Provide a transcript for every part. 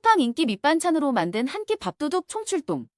쿠팡 인기 밑반찬으로 만든 한 끼 밥도둑 총출동.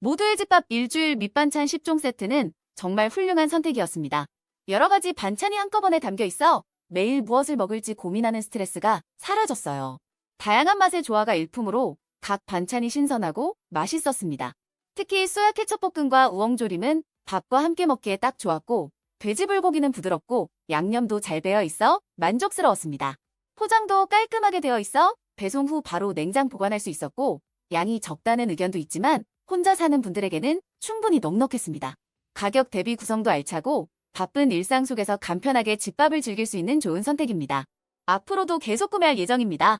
모두의 집밥 일주일 밑반찬 10종 세트는 정말 훌륭한 선택이었습니다. 여러 가지 반찬이 한꺼번에 담겨 있어 매일 무엇을 먹을지 고민하는 스트레스가 사라졌어요. 다양한 맛의 조화가 일품으로 각 반찬이 신선하고 맛있었습니다. 특히 소야 케첩 볶음과 우엉조림은 밥과 함께 먹기에 딱 좋았고 돼지 불고기는 부드럽고 양념도 잘 배어 있어 만족스러웠습니다. 포장도 깔끔하게 되어 있어 배송 후 바로 냉장 보관할 수 있었고 양이 적다는 의견도 있지만 혼자 사는 분들에게는 충분히 넉넉했습니다. 가격 대비 구성도 알차고 바쁜 일상 속에서 간편하게 집밥을 즐길 수 있는 좋은 선택입니다. 앞으로도 계속 구매할 예정입니다.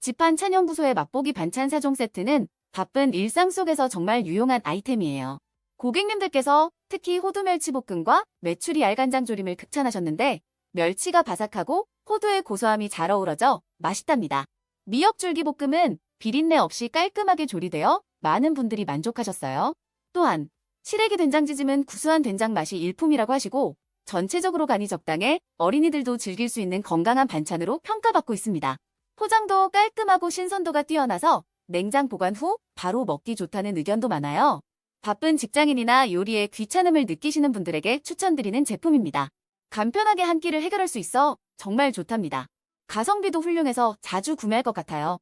집한 찬영부소의 맛보기 반찬 4종 세트는 바쁜 일상 속에서 정말 유용한 아이템이에요. 고객님들께서 특히 호두 멸치볶음과 메추리 알간장 조림을 극찬하셨는데 멸치가 바삭하고 호두의 고소함이 잘 어우러져 맛있답니다. 미역줄기볶음은 비린내 없이 깔끔하게 조리되어 많은 분들이 만족하셨어요. 또한 시래기 된장지짐은 구수한 된장 맛이 일품이라고 하시고 전체적으로 간이 적당해 어린이들도 즐길 수 있는 건강한 반찬으로 평가받고 있습니다. 포장도 깔끔하고 신선도가 뛰어나서 냉장 보관 후 바로 먹기 좋다는 의견도 많아요. 바쁜 직장인이나 요리에 귀찮음을 느끼시는 분들에게 추천드리는 제품입니다. 간편하게 한 끼를 해결할 수 있어 정말 좋답니다. 가성비도 훌륭해서 자주 구매할 것 같아요.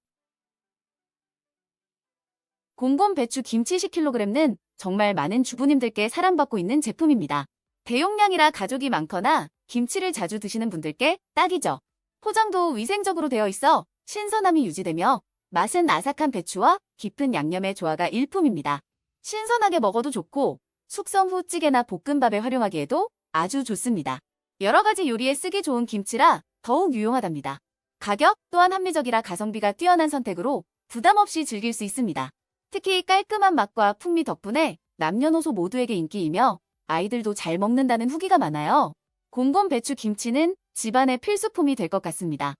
곰곰 배추 김치 10kg는 정말 많은 주부님들께 사랑받고 있는 제품입니다. 대용량이라 가족이 많거나 김치를 자주 드시는 분들께 딱이죠. 포장도 위생적으로 되어 있어 신선함이 유지되며 맛은 아삭한 배추와 깊은 양념의 조화가 일품입니다. 신선하게 먹어도 좋고 숙성 후 찌개나 볶음밥에 활용하기에도 아주 좋습니다. 여러 가지 요리에 쓰기 좋은 김치라 더욱 유용하답니다. 가격 또한 합리적이라 가성비가 뛰어난 선택으로 부담 없이 즐길 수 있습니다. 특히 깔끔한 맛과 풍미 덕분에 남녀노소 모두에게 인기이며 아이들도 잘 먹는다는 후기가 많아요. 곰곰 배추 김치는 집안의 필수품이 될 것 같습니다.